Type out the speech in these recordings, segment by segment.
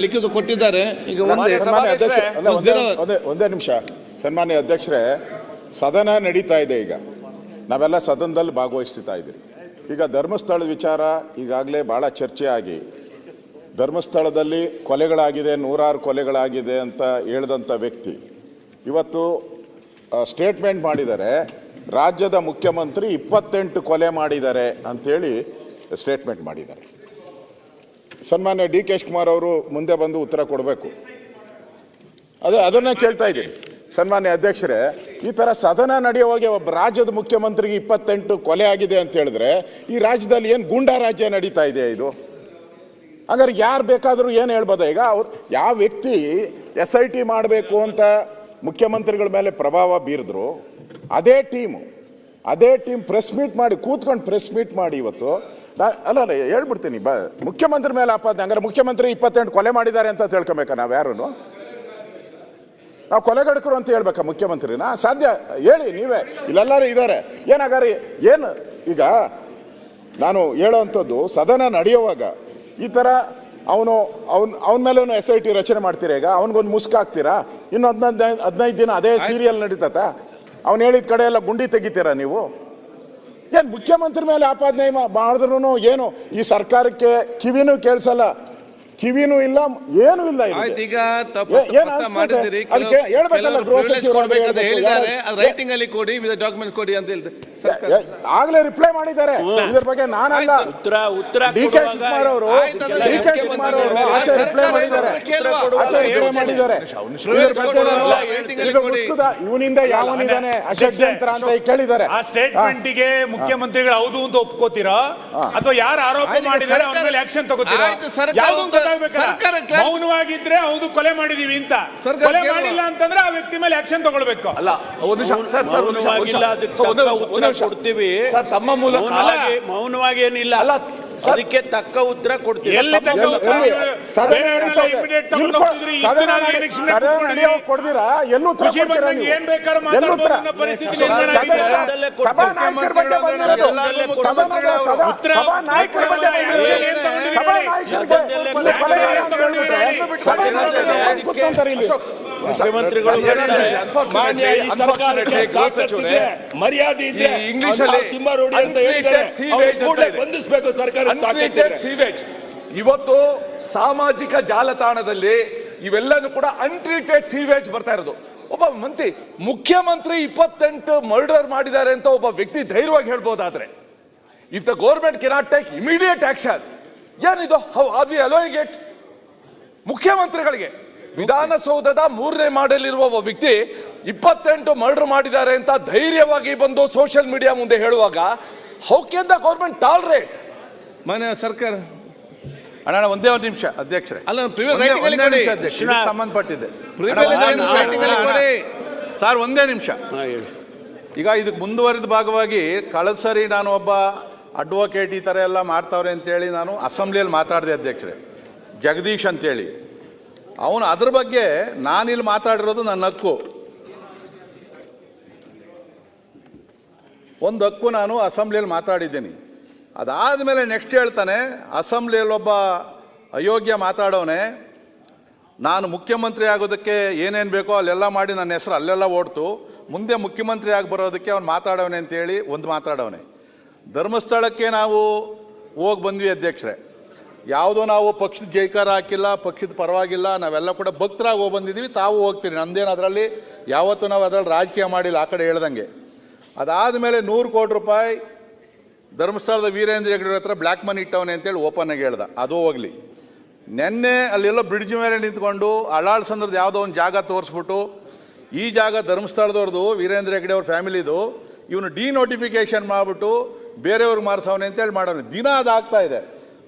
ಲಿಖಿತ ಕೊಟ್ಟಿದ್ದಾರೆ. ಈಗ ಒಂದೇ ಒಂದೇ ನಿಮಿಷ. ಸನ್ಮಾನ್ಯ ಅಧ್ಯಕ್ಷರೇ ಸದನ ನಡೀತಾ ಇದೆ ಈಗ. ನಾವೆಲ್ಲ ಸದನದಲ್ಲಿ ಭಾಗವಹಿಸ್ತಾ ಇದ್ದೀರಿ. ಈಗ ಧರ್ಮಸ್ಥಳದ ವಿಚಾರ ಈಗಾಗಲೇ ಭಾಳ ಚರ್ಚೆ ಆಗಿ ಧರ್ಮಸ್ಥಳದಲ್ಲಿ ಕೊಲೆಗಳಾಗಿದೆ ನೂರಾರು ಕೊಲೆಗಳಾಗಿದೆ ಅಂತ ಹೇಳಿದಂಥ ವ್ಯಕ್ತಿ. ಇವತ್ತು ಸ್ಟೇಟ್ಮೆಂಟ್ ಮಾಡಿದ್ದಾರೆ ರಾಜ್ಯದ ಮುಖ್ಯಮಂತ್ರಿ ಇಪ್ಪತ್ತೆಂಟು ಕೊಲೆ ಮಾಡಿದ್ದಾರೆ ಅಂಥೇಳಿ ಸ್ಟೇಟ್ಮೆಂಟ್ ಮಾಡಿದ್ದಾರೆ. ಸನ್ಮಾನ್ಯ ಡಿ ಕೆ ಕುಮಾರ್ ಅವರು ಮುಂದೆ ಬಂದು ಉತ್ತರ ಕೊಡಬೇಕು. ಅದೇ, ಅದನ್ನೇ ಕೇಳ್ತಾ ಇದ್ದೀನಿ. ಸನ್ಮಾನ್ಯ ಅಧ್ಯಕ್ಷರೇ, ಈ ಥರ ಸದನ ನಡೆಯುವಾಗೆ ಒಬ್ಬ ರಾಜ್ಯದ ಮುಖ್ಯಮಂತ್ರಿಗೆ ಇಪ್ಪತ್ತೆಂಟು ಕೊಲೆ ಆಗಿದೆ ಅಂತ ಹೇಳಿದ್ರೆ, ಈ ರಾಜ್ಯದಲ್ಲಿ ಏನು ಗೂಂಡಾ ರಾಜ್ಯ ನಡೀತಾ ಇದೆ ಇದು? ಹಂಗಾರೆ ಯಾರು ಬೇಕಾದರೂ ಏನು ಹೇಳ್ಬೋದ? ಈಗ ಅವ್ರು, ಯಾವ ವ್ಯಕ್ತಿ ಎಸ್ ಐ ಟಿ ಮಾಡಬೇಕು ಅಂತ ಮುಖ್ಯಮಂತ್ರಿಗಳ ಮೇಲೆ ಪ್ರಭಾವ ಬೀರಿದ್ರು, ಅದೇ ಟೀಮು, ಅದೇ ಟೀಮ್ ಪ್ರೆಸ್ ಮೀಟ್ ಮಾಡಿ, ಕೂತ್ಕೊಂಡು ಪ್ರೆಸ್ ಮೀಟ್ ಮಾಡಿ ಇವತ್ತು ಅಲ್ಲ ಅಲ್ಲ, ಹೇಳ್ಬಿಡ್ತೀನಿ. ಬ ಮುಖ್ಯಮಂತ್ರಿ ಮೇಲೆ ಆಪಾದನೆ ಹಂಗಾರೆ ಮುಖ್ಯಮಂತ್ರಿ ಇಪ್ಪತ್ತೆಂಟು ಕೊಲೆ ಮಾಡಿದ್ದಾರೆ ಅಂತ ತಿಳ್ಕೊಬೇಕಾ ನಾವು ಯಾರು ನಾವು ಕೊಲೆಗಡಕರು ಅಂತ ಹೇಳ್ಬೇಕಾ ಮುಖ್ಯಮಂತ್ರಿನ? ಸಾಧ್ಯ? ಹೇಳಿ, ನೀವೇ. ಇಲ್ಲೆಲ್ಲರೂ ಇದ್ದಾರೆ ಏನಾಗಾರಿ, ಏನು ಈಗ ನಾನು ಹೇಳೋವಂಥದ್ದು ಸದನ ನಡೆಯುವಾಗ ಈ ಥರ ಅವನು, ಅವನ್, ಅವನ ಮೇಲೂ ಎಸ್ ಐ ಟಿ ರಚನೆ ಮಾಡ್ತೀರಾ ಈಗ? ಅವ್ನಿಗೊಂದು ಮುಸ್ಕ್ ಹಾಕ್ತೀರಾ? ಇನ್ನು ಹದಿನೈದು ಹದಿನೈದು ದಿನ ಅದೇ ಸೀರಿಯಲ್ ನಡೀತತ ಅವ್ನು ಹೇಳಿದ ಕಡೆ ಎಲ್ಲ ಗುಂಡಿ ತೆಗಿತೀರಾ ನೀವು? ಏನು ಮುಖ್ಯಮಂತ್ರಿ ಮೇಲೆ ಆಪಾದನೆ ಮಾಡಿದ್ರು ಏನು? ಈ ಸರ್ಕಾರಕ್ಕೆ ಕಿವಿನೂ ಕೇಳಿಸಲ್ಲ. ಕಿವಿನೂ ಇಲ್ಲ ಏನೂ ಇಲ್ಲ. ಆಯ್ತು ಈಗ ತಪ್ಪು? ಮಾಡಿದ್ದೀರಿ. ಅದಕ್ಕೆ ಹೇಳ್ಬೇಕಲ್ಲ ಗೃಹ ಸಚಿವರು ಅಂತ ಕೊಡ್ಬೇಕಂತ ಹೇಳ್ಬೇಕು. ಹೇಳಿದ್ದಾರೆ. ಯಾರು- ಅದು ರೈಟಿಂಗ್ ಅಲ್ಲಿ ಕೊಡಿ ಡಾಕ್ಯುಮೆಂಟ್ ಕೊಡಿ ಅಂತ ಹೇಳ್ತಾರೆ ಸರ್ಕಾರ. ಆಗ್ಲೇ ರಿಪ್ಲೈ ಮಾಡಿದ್ದಾರೆ. ಇದ್ರ ಬಗ್ಗೆ ನಾನಲ್ಲ. ಉತ್ತರ ಉತ್ತರ ಡಿ ಕೆ ಶಿವಕುಮಾರ್ ಅವರು ಆಯ್ತು, ಡಿ ಕೆ ಶಿವಕುಮಾರ್ ಅವರು ಆಚೆ ರಿಪ್ಲೈ ಮಾಡಿದ್ದಾರೆ. ಕೇಳುವ. ಆಚೆ ರಿಪ್ಲೈ ಮಾಡಿದ್ದಾರೆ. ಇದ್ರ ಬಗ್ಗೆ ನಾನು ಈಗ ಮುಸ್ಕುದ ಇವನಿಂದ ಯಾವನಿದ್ದಾನೆ ಅಷಡ್ಯಂತ್ರ ಅಂತ ಕೇಳಿದ್ದಾರೆ. ಆ ಸ್ಟೇಟ್ಮೆಂಟಿಗೆ ಮುಖ್ಯಮಂತ್ರಿಗಳು ಹೌದು ಅಂತ ಒಪ್ಕೋತೀರಾ? ಅಥವಾ ಯಾರು ಆರೋಪ ಆಯ್ತು, ಈಗ ಮಾಡಿದ್ದಾರೆ ಅವ್ರ ಸರ್ಕಾರ- ಮೇಲೆ ಆಕ್ಷನ್ ತಗೋತೀರಾ? ಆಯ್ತು, ಸರ್ಕಾರ ಯಾವ್ದು ಒಂದು- ಸರ್ಕಾರ ಮೌನವಾಗಿದ್ರೆ ಹೌದು ಕೊಲೆ ಮಾಡಿದೀವಿ ಅಂತ. ಸರ್ಕಾರ ಕೊಲೆ. ಮಾಡಿಲ್ಲ ಅಂತಂದ್ರೆ ಆ ವ್ಯಕ್ತಿ ಮೇಲೆ ಆಕ್ಷನ್ ತಗೊಳ್ಬೇಕು. ಅಲ್ಲ ಒಂದು ಸರ್ ಸರ್ ಒಂದು ನಿಮಿಷ, ಕೊಡ್ತೀವಿ. ಸರ್ ತಮ್ಮ ಮೂಲಕ ಮೌನವಾಗಿ ಮೌನವಾಗಿ ಏನಿಲ್ಲ. ಅಲ್ಲ, ಅದಕ್ಕೆ ತಕ್ಕ ಉತ್ತರ ಕೊಡ್ತೀವಿ ಎಲ್ಲಿ ತಕ್ಕ ಉತ್ತರ? immediate ತಗೊಂಡು ಹೋಗ್ತಿದ್ರಿ, ಇಷ್ಟು ದಿನ ಏನಕ್ಕೆ ಸುಮ್ನೆ ಕೊಡ್ದಿರಾ ಎಲ್ಲೂ ಉತ್ತರ ಕೃಷಿ ಕೊಡ್ತೀರಾ ಬಗ್ಗೆ ನೀವು ಏನ್ ಬೇಕಾದ್ರೂ ಎಲ್ಲೂ ಉತ್ತರ ಮಾತಾಡ್ಬೋದು ಅನ್ನೋ ಪರಿಸ್ಥಿತಿ ನಿರ್ಮಾಣ ಆಗಿದೆ. ಕೊಡ್ತೀವಿ. ಸಭಾನಾಯಕರ ಬಗ್ಗೆ ಬಂದಿರೋದು ಸದನದ ಸದಾ- ಉತ್ತರ ಸಭಾನಾಯಕರ ಬಗ್ಗೆ ಬಂದಿರೋದು. ಏನ್ ತಗೊಂಡಿದ್ದೀರಿ? ಸಭಾನಾಯಕರಿಗೆ ಸದನದಲ್ಲೇ ಕೊಲೆ ಕೊಲೆ ಏನ್ ಅಂತ ತಗೊಂಡಿದ್ದೀರಿ? ಹೇಳ್ಬಿಟ್ರೆ ಸಭಾನಾಯಕರು ಬಂದು ಕೂತ್ಕೊಂತಾರೆ ಇಲ್ಲಿ ಮುಖ್ಯಮಂತ್ರಿಗಳು ಮಾನ್ಯ ಈ ಸರ್ಕಾರಕ್ಕೆ ತಾಕತ್ತಿದೆ, ಮರ್ಯಾದೆ ಇದ್ರೆ ಈ ಇಂಗ್ಲಿಷ್ ಅಲ್ಲಿ ತಿಮ್ಮಾರೋಡಿ ಅಂತ ಹೇಳಿದ್ದಾರೆ. ಕೂಡಲೇ ಇದೆ. ಬಂಧಿಸಬೇಕು ಸರ್ಕಾರ ಸೀವೇಜ್ ಇವತ್ತು ಸಾಮಾಜಿಕ ಜಾಲತಾಣದಲ್ಲಿ ಇವೆಲ್ಲನೂ ಕೂಡ ಅನ್ಟ್ರೀಟೆಡ್ ಸೀವೇಜ್ ಬರ್ತಾ ಇರೋದು. ಒಬ್ಬ ಮಂತ್ರಿ ಮುಖ್ಯಮಂತ್ರಿ ಇಪ್ಪತ್ತೆಂಟು ಮರ್ಡರ್ ಮಾಡಿದ್ದಾರೆ ಅಂತ ಒಬ್ಬ ವ್ಯಕ್ತಿ ಧೈರ್ಯವಾಗಿ ಹೇಳ್ಬೋದಾದ್ರೆ if the government cannot take immediate action ಏನಿದು? How are we allowing it ಮುಖ್ಯಮಂತ್ರಿಗಳಿಗೆ. ವಿಧಾನಸೌಧದ ಮೂರನೇ ಮಾಡಲಿರುವ ಒಬ್ಬ ವ್ಯಕ್ತಿ ಇಪ್ಪತ್ತೆಂಟು ಮರ್ಡರ್ ಮಾಡಿದ್ದಾರೆ ಅಂತ ಧೈರ್ಯವಾಗಿ ಬಂದು ಸೋಷಿಯಲ್ ಮೀಡಿಯಾ ಮುಂದೆ ಹೇಳುವಾಗ ಹೌಕೆ ಅಂತ ದ ಗೌರ್ಮೆಂಟ್ ಟಾಲರೇಟ್ ಮನೆ ಸರ್ಕಾರ. ಅಣ್ಣ ಒಂದೇ ಒಂದು ನಿಮಿಷ ಅಧ್ಯಕ್ಷರೇ. ಅಲ್ಲ ಒಂದೇ- ಅಲ್ಲಿ ಒಂದೇ ಕೊಡಿ. ನಿಮಿಷ ಅಧ್ಯಕ್ಷ ಇದಕ್ಕೆ ಸಂಬಂಧಪಟ್ಟಿದೆ. ಅಲ್ಲಿ ಕೊಡಿ. ಸರ್ ಒಂದೇ ನಿಮಿಷ. ಹೇಳಿ. ಈಗ ಇದಕ್ಕೆ ಮುಂದುವರಿದ ಭಾಗವಾಗಿ ಕಳೆದ ಸರಿ ನಾನು ಒಬ್ಬ ಅಡ್ವೊಕೇಟ್ ಈ ಥರ ಎಲ್ಲ ಮಾಡ್ತಾವ್ರೆ ಅಂತೇಳಿ ನಾನು ಅಸೆಂಬ್ಲಿಯಲ್ಲಿ ಮಾತಾಡಿದೆ ಅಧ್ಯಕ್ಷರೇ. ಜಗದೀಶ್ ಅಂತೇಳಿ. ಅವನು ಅದ್ರ ಬಗ್ಗೆ ನಾನಿಲ್ಲಿ ಮಾತಾಡಿರೋದು ನನ್ನ ಹಕ್ಕು. ಒಂದು ಹಕ್ಕು ನಾನು ಅಸೆಂಬ್ಲಿಯಲ್ಲಿ ಮಾತಾಡಿದ್ದೀನಿ. ಅದಾದ ಮೇಲೆ ನೆಕ್ಸ್ಟ್ ಹೇಳ್ತಾನೆ, ಅಸೆಂಬ್ಲಿಯಲ್ಲಿ ಒಬ್ಬ ಅಯೋಗ್ಯ ಮಾತಾಡೋನೆ, ನಾನು ಮುಖ್ಯಮಂತ್ರಿ ಆಗೋದಕ್ಕೆ ಏನೇನು ಬೇಕೋ ಅಲ್ಲೆಲ್ಲ ಮಾಡಿ ನನ್ನ ಹೆಸರು ಅಲ್ಲೆಲ್ಲ ಓಡ್ತು, ಮುಂದೆ ಮುಖ್ಯಮಂತ್ರಿ ಆಗಿ ಬರೋದಕ್ಕೆ ಅವ್ನು ಮಾತಾಡವನೆ ಅಂತೇಳಿ ಒಂದು ಮಾತಾಡವನೆ ಧರ್ಮಸ್ಥಳಕ್ಕೆ ನಾವು ಹೋಗಿ ಬಂದ್ವಿ ಅಧ್ಯಕ್ಷರೇ. ಯಾವುದೋ ನಾವು ಪಕ್ಷದ ಜೈಕಾರ ಹಾಕಿಲ್ಲ, ಪಕ್ಷದ ಪರವಾಗಿಲ್ಲ, ನಾವೆಲ್ಲ ಕೂಡ ಭಕ್ತರಾಗಿ ಹೋಗಿ ಬಂದಿದ್ದೀವಿ ತಾವು ಹೋಗ್ತೀರಿ. ನಂದೇನು ಅದರಲ್ಲಿ ಯಾವತ್ತೂ ನಾವು ಅದರಲ್ಲಿ ರಾಜಕೀಯ ಮಾಡಿಲ್ಲ, ಆ ಕಡೆ ಹೇಳ್ದಂಗೆ. ಅದಾದ ಮೇಲೆ ನೂರು ಕೋಟಿ ರೂಪಾಯಿ ಧರ್ಮಸ್ಥಳದ ವೀರೇಂದ್ರ ಹೆಗ್ಗಡೆ ಹತ್ರ ಬ್ಲ್ಯಾಕ್ ಮನಿ ಇಟ್ಟವನೇ ಅಂತೇಳಿ ಓಪನ್ ಆಗಿ ಹೇಳ್ದ. ಅದು ಹೋಗಲಿ. ನೆನ್ನೆ ಅಲ್ಲೆಲ್ಲೋ ಬ್ರಿಡ್ಜ್ ಮೇಲೆ ನಿಂತ್ಕೊಂಡು ಅಳಾಳ್ ಸಂದ್ರದ ಯಾವುದೋ ಒಂದು ಜಾಗ ತೋರಿಸ್ಬಿಟ್ಟು, ಈ ಜಾಗ ಧರ್ಮಸ್ಥಳದವ್ರದ್ದು ವೀರೇಂದ್ರ ಹೆಗ್ಡೆ ಅವ್ರ ಫ್ಯಾಮಿಲಿದು, ಇವನು ಡಿನೋಟಿಫಿಕೇಶನ್ ಮಾಡಿಬಿಟ್ಟು ಬೇರೆಯವ್ರಿಗೆ ಮಾರಿಸವನೆ ಅಂತೇಳಿ ಮಾಡೋನು ದಿನ ಅದಾಗ್ತಾ ಇದೆ.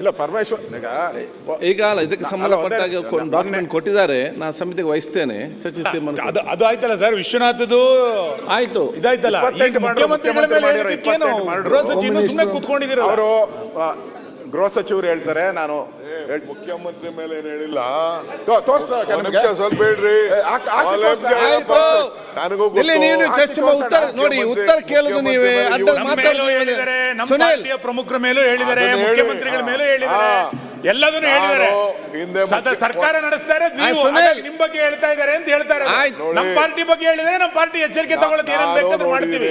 ಇಲ್ಲ ಪರಮೇಶ್ವರ್ ಈಗ ಅಲ್ಲ ಇದಕ್ಕೆ ಸಂಬಂಧಪಟ್ಟಾಗ ಡಾಕ್ಯುಮೆಂಟ್ ಕೊಟ್ಟಿದ್ದಾರೆ. ನಾನು ಸಮಿತಿಗೆ ವಹಿಸ್ತೇನೆ. ಚರ್ಚಿಸ್ತೇನೆ ಅದು ಅದು ಆಯ್ತಲ್ಲ ಸರ್ ವಿಶ್ವನಾಥದ್ದು ಆಯ್ತು. ಇದಾಯ್ತಲ್ಲ. ಮುಖ್ಯಮಂತ್ರಿಗಳ ಮೇಲೆ ಕೂತ್ಕೊಂಡಿದ್ದೀರಲ್ಲ. ಅವರು ಗೃಹ ಸಚಿವರು ಹೇಳ್ತಾರೆ ನಾನು ಮುಖ್ಯಮಂತ್ರಿ ಮೇಲೆ ಏನ್ ಹೇಳಿಲ್ಲ? ತೋರಿಸ್ತಾ ಸ್ವಲ್ಪ ಬೇಡ್ರಿ. ನನಗೂ ಉತ್ತರ ನೋಡಿ ಉತ್ತರ ಕೇಳೋದು ನೀವೇ. ಹೇಳಿದರೆ ನಮ್ಮ ಮೇಲೂ ಹೇಳಿದ್ದಾರೆ. ನಮ್ಮ ಪಾರ್ಟಿಯ ಪ್ರಮುಖರ ಮೇಲೂ ಹೇಳಿದರೆ ಹೇಳಿ. ಮುಖ್ಯಮಂತ್ರಿಗಳ ಮೇಲೂ ಹೇಳಿದ್ದಾರೆ. ಎಲ್ಲದನ್ನು ನಾನು ಹೇಳಿದ್ದಾರೆ. ಹಿಂದೆ ಸರ್ಕಾರ ನಡೆಸ್ತಾರೆ. ನೀವು. ನಿಮ್ ಬಗ್ಗೆ ಹೇಳ್ತಾ ಇದ್ದಾರೆ ಅಂತ ಹೇಳ್ತಾರೆ. ನಮ್ಮ ಪಾರ್ಟಿ ಬಗ್ಗೆ ಹೇಳಿದ್ರೆ ನಮ್ಮ ಪಾರ್ಟಿ ಎಚ್ಚರಿಕೆ ತಗೊಳ್ಳೋದು ಮಾಡ್ತೀವಿ.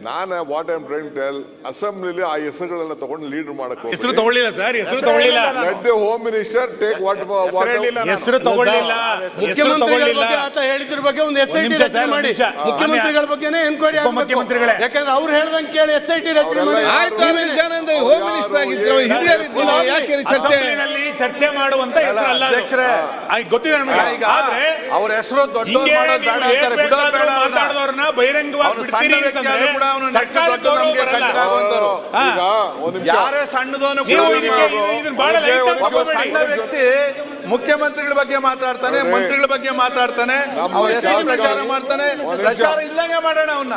ನಾನು ವಾಟ್ ಐಮ್ ಟ್ರೈನ್ ಟೆಲ್ ಅಸೆಂಬ್ಲಿಲಿ ಆ ಹೆಸರುಗಳನ್ನ ತಗೊಂಡು ಲೀಡರ್ ಮಾಡಕ್ಕೆ ಹೆಸರು ತಗೊಳ್ಳಿಲ್ಲ ಸರ್ ಹೆಸರು ತಗೊಳ್ಳಿಲ್ಲ let the home minister take what ಹೆಸರು ತಗೊಳ್ಳಿಲ್ಲ ಹೆಸರು ತಗೊಳ್ಳಿಲ್ಲ ಆತ ಹೇಳಿದ್ರ ಬಗ್ಗೆ ಒಂದು ಎಸ್ ಐ ಟಿ ರಚನೆ ಮಾಡಿ. ಮುಖ್ಯಮಂತ್ರಿಗಳ ಬಗ್ಗೆನೇ ಎನ್ಕ್ವೈರಿ ಮುಖ್ಯಮಂತ್ರಿಗಳೇ ಯಾಕಂದ್ರೆ ಅವ್ರು ಹೇಳ್ದಂಗೆ ಕೇಳಿ ಎಸ್ ಐ ಟಿ ರಚನೆ ಮಾಡಿ ಆಯ್ತು ಅನಿಲ್ ಜಾನಂದ ಹೋಮ್ ಮಿನಿಸ್ಟರ್ ಆಗಿದ್ರು ಹಿರಿಯರಿದ್ರು ಯಾಕೆ ಚರ್ಚೆ ಚರ್ಚೆ ಮಾಡುವಂತ ಹೆಸರು ಅಲ್ಲ ಅದು. ಅಧ್ಯಕ್ಷರೇ. ಆಯ್ತು, ಗೊತ್ತಿದೆ ನಮಗೆ ಆದ್ರೆ ಅವ್ರ ಹೆಸರು. ಮಾತಾಡ್ದವ್ರನ್ನ ಬಹಿರಂಗವಾಗಿ ಅಂತಂದ್ರೆ ಬರಲ್ಲ. ನಿಮಿಷ ಯಾರೇ ಸಣ್ಣದೋನು ಬಹಳ ಸಣ್ಣ ವ್ಯಕ್ತಿ ಮುಖ್ಯಮಂತ್ರಿಗಳ ಬಗ್ಗೆ ಮಾತಾಡ್ತಾನೆ. ಮಂತ್ರಿಗಳ ಬಗ್ಗೆ ಮಾತಾಡ್ತಾನೆ ನಮ್ಮ ಅವ್ರ ಹೆಸರು ಪ್ರಚಾರ ಮಾಡ್ತಾನೆ. ಪ್ರಚಾರ ಇಲ್ಲಂಗೆ ಮಾಡೋಣ ಅವನ್ನ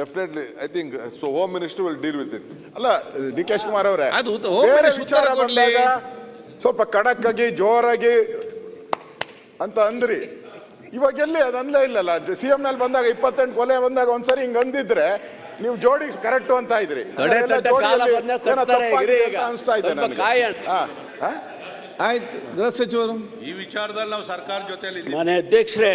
definitely I think so home minister will deal with it ಅಲ್ಲ ಡಿ ಕೆ ಶಿವಕುಮಾರ್ ಅವರೇ ಅದು ಹೋಮ್ ಬೇರೆ ವಿಚಾರ ಉತ್ತರ ಕೊಡ್ಲಿ. ಬಂದಾಗ ಸ್ವಲ್ಪ ಖಡಕ್ ಆಗಿ ಜೋರಾಗಿ ಅಂತ ಅಂದ್ರಿ ಇವಾಗ ಎಲ್ಲಿ ಅದು ಅನ್ಲೇ ಇಲ್ಲಲ್ಲ ಸಿ ಎಂ ನಲ್ಲಿ ಬಂದಾಗ ಇಪ್ಪತ್ತೆಂಟು ಕೊಲೆ ಬಂದಾಗ ಒಂದ್ಸರಿ ಹಿಂಗ್ ಅಂದಿದ್ರೆ ನೀವು ಜೋಡಿ ಕರೆಕ್ಟ್ ಅಂತ ಇದ್ರಿ ತೊಡೆ ಅದೆಲ್ಲ ತಟ್ಟ ಕಾಲ ಜೋಡಿಯಲ್ಲಿ ಬಂದ ಏನೋ ತಟ್ತಾರೆ ತಪ್ಪಾಗಿದೆ ಈಗ. ಅಂತ ಅನ್ಸ್ತಾ ಇದೆ ಸ್ವಲ್ಪ ನನಗೆ. ಕಾಯ. ಹಾ, ಹಾ? ಆಯ್ತು ಗೃಹ ಸಚಿವರು ಈ ವಿಚಾರದಲ್ಲಿ ನಾವು ಸರ್ಕಾರ ಜೊತೆಲಿ ಮನೆ ಅಧ್ಯಕ್ಷರೇ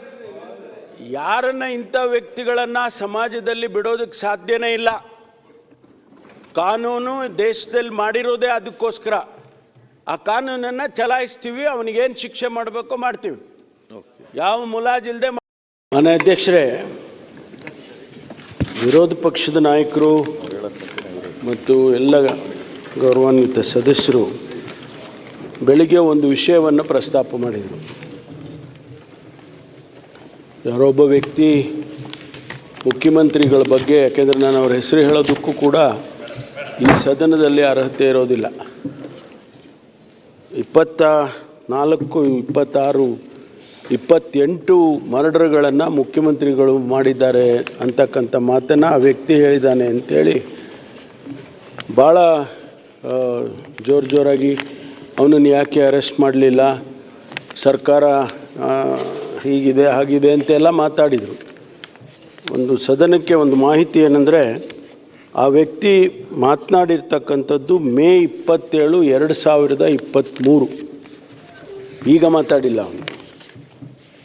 ಯಾರನ್ನ ಇಂಥ ವ್ಯಕ್ತಿಗಳನ್ನ ಸಮಾಜದಲ್ಲಿ ಬಿಡೋದಕ್ಕೆ ಸಾಧ್ಯನೇ ಇಲ್ಲ. ಕಾನೂನು ದೇಶದಲ್ಲಿ ಮಾಡಿರೋದೇ ಅದಕ್ಕೋಸ್ಕರ. ಆ ಕಾನೂನನ್ನು ಚಲಾಯಿಸ್ತೀವಿ ಅವನಿಗೇನು ಶಿಕ್ಷೆ ಮಾಡಬೇಕೋ ಮಾಡ್ತೀವಿ. ಯಾವ ಮುಲಾಜಿಲ್ಲದೆ ಮನೆ ಅಧ್ಯಕ್ಷರೇ ವಿರೋಧ ಪಕ್ಷದ ನಾಯಕರು ಮತ್ತು ಎಲ್ಲ ಗೌರವಾನ್ವಿತ ಸದಸ್ಯರು ಬೆಳಿಗ್ಗೆ ಒಂದು ವಿಷಯವನ್ನು ಪ್ರಸ್ತಾಪ ಮಾಡಿದರು. ಯಾರೊಬ್ಬ ವ್ಯಕ್ತಿ ಮುಖ್ಯಮಂತ್ರಿಗಳ ಬಗ್ಗೆ, ಯಾಕೆಂದರೆ ನಾನು ಅವ್ರ ಹೆಸರು ಹೇಳೋದಕ್ಕೂ ಕೂಡ ಈ ಸದನದಲ್ಲಿ ಅರ್ಹತೆ ಇರೋದಿಲ್ಲ. ಇಪ್ಪತ್ತ ನಾಲ್ಕು, ಇಪ್ಪತ್ತಾರು, ಇಪ್ಪತ್ತೆಂಟು ಮರ್ಡರ್ಗಳನ್ನು ಮುಖ್ಯಮಂತ್ರಿಗಳು ಮಾಡಿದ್ದಾರೆ ಅಂತಕ್ಕಂಥ ಮಾತನ್ನು ಆ ವ್ಯಕ್ತಿ ಹೇಳಿದ್ದಾನೆ ಅಂಥೇಳಿ ಭಾಳ ಜೋರು ಜೋರಾಗಿ ಅವನನ್ನು ಯಾಕೆ ಅರೆಸ್ಟ್ ಮಾಡಲಿಲ್ಲ? ಸರ್ಕಾರ ಹೀಗಿದೆ, ಹಾಗಿದೆ ಅಂತೆಲ್ಲ ಮಾತಾಡಿದರು. ಒಂದು ಸದನಕ್ಕೆ ಒಂದು ಮಾಹಿತಿ ಏನಂದರೆ, ಆ ವ್ಯಕ್ತಿ ಮಾತನಾಡಿರ್ತಕ್ಕಂಥದ್ದು ಮೇ ಇಪ್ಪತ್ತೇಳು ಎರಡು ಸಾವಿರದ ಇಪ್ಪತ್ತ್ಮೂರು ಈಗ ಮಾತಾಡಿಲ್ಲ ಅವನು.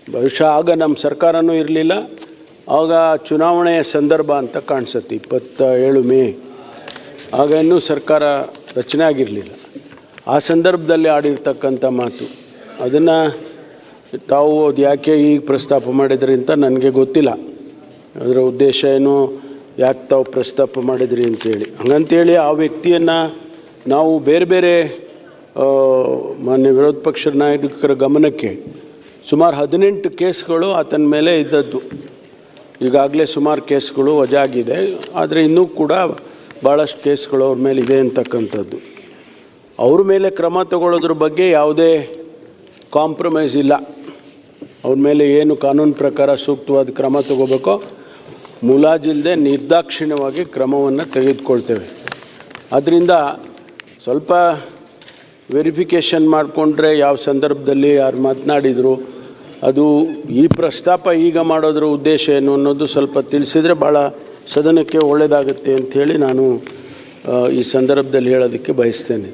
ಬಹುಶಃ ಆಗ ನಮ್ಮ ಸರ್ಕಾರನೂ ಇರಲಿಲ್ಲ, ಆಗ ಚುನಾವಣೆಯ ಸಂದರ್ಭ ಅಂತ ಕಾಣಿಸುತ್ತೆ ಇಪ್ಪತ್ತ ಏಳು ಮೇ. ಆಗ ಇನ್ನೂ ಸರ್ಕಾರ ರಚನೆ ಆಗಿರಲಿಲ್ಲ. ಆ ಸಂದರ್ಭದಲ್ಲಿ ಆಡಿರ್ತಕ್ಕಂಥ ಮಾತು, ಅದನ್ನು ತಾವು ಅದು ಯಾಕೆ ಈಗ ಪ್ರಸ್ತಾಪ ಮಾಡಿದ್ರಿ ಅಂತ ನನಗೆ ಗೊತ್ತಿಲ್ಲ. ಅದರ ಉದ್ದೇಶ ಏನು? ಯಾಕೆ ತಾವು ಪ್ರಸ್ತಾಪ ಮಾಡಿದ್ರಿ ಅಂತೇಳಿ. ಹಂಗಂತೇಳಿ ಆ ವ್ಯಕ್ತಿಯನ್ನು ನಾವು ಬೇರೆ ಬೇರೆ ಮಾನ್ಯ ವಿರೋಧ ಪಕ್ಷದ ನಾಯಕರ ಗಮನಕ್ಕೆ ಸುಮಾರು ಹದಿನೆಂಟು ಕೇಸ್ಗಳು ಆತನ ಮೇಲೆ ಇದ್ದದ್ದು. ಈಗಾಗಲೇ ಸುಮಾರು ಕೇಸ್ಗಳು ವಜಾಗಿದೆ. ಆದರೆ ಇನ್ನೂ ಕೂಡ ಭಾಳಷ್ಟು ಕೇಸ್ಗಳು ಅವ್ರ ಮೇಲೆ ಇದೆ ಅಂತಕ್ಕಂಥದ್ದು. ಅವ್ರ ಮೇಲೆ ಕ್ರಮ ತಗೊಳ್ಳೋದ್ರ ಬಗ್ಗೆ ಯಾವುದೇ ಕಾಂಪ್ರಮೈಸ್ ಇಲ್ಲ. ಅವ್ರ ಮೇಲೆ ಏನು ಕಾನೂನು ಪ್ರಕಾರ ಸೂಕ್ತವಾದ ಕ್ರಮ ತಗೋಬೇಕೋ ಮುಲಾಜಿಲ್ಲದೆ ನಿರ್ದಾಕ್ಷಿಣ್ಯವಾಗಿ ಕ್ರಮವನ್ನು ತೆಗೆದುಕೊಳ್ತೇವೆ. ಅದರಿಂದ ಸ್ವಲ್ಪ ವೆರಿಫಿಕೇಷನ್ ಮಾಡಿಕೊಂಡ್ರೆ ಯಾವ ಸಂದರ್ಭದಲ್ಲಿ ಯಾರು ಮಾತನಾಡಿದರು, ಅದು ಈ ಪ್ರಸ್ತಾಪ ಈಗ ಮಾಡೋದ್ರ ಉದ್ದೇಶ ಏನು ಅನ್ನೋದು ಸ್ವಲ್ಪ ತಿಳಿಸಿದರೆ ಭಾಳ ಸದನಕ್ಕೆ ಒಳ್ಳೆಯದಾಗುತ್ತೆ ಅಂಥೇಳಿ ನಾನು ಈ ಸಂದರ್ಭದಲ್ಲಿ ಹೇಳೋದಕ್ಕೆ ಬಯಸ್ತೇನೆ.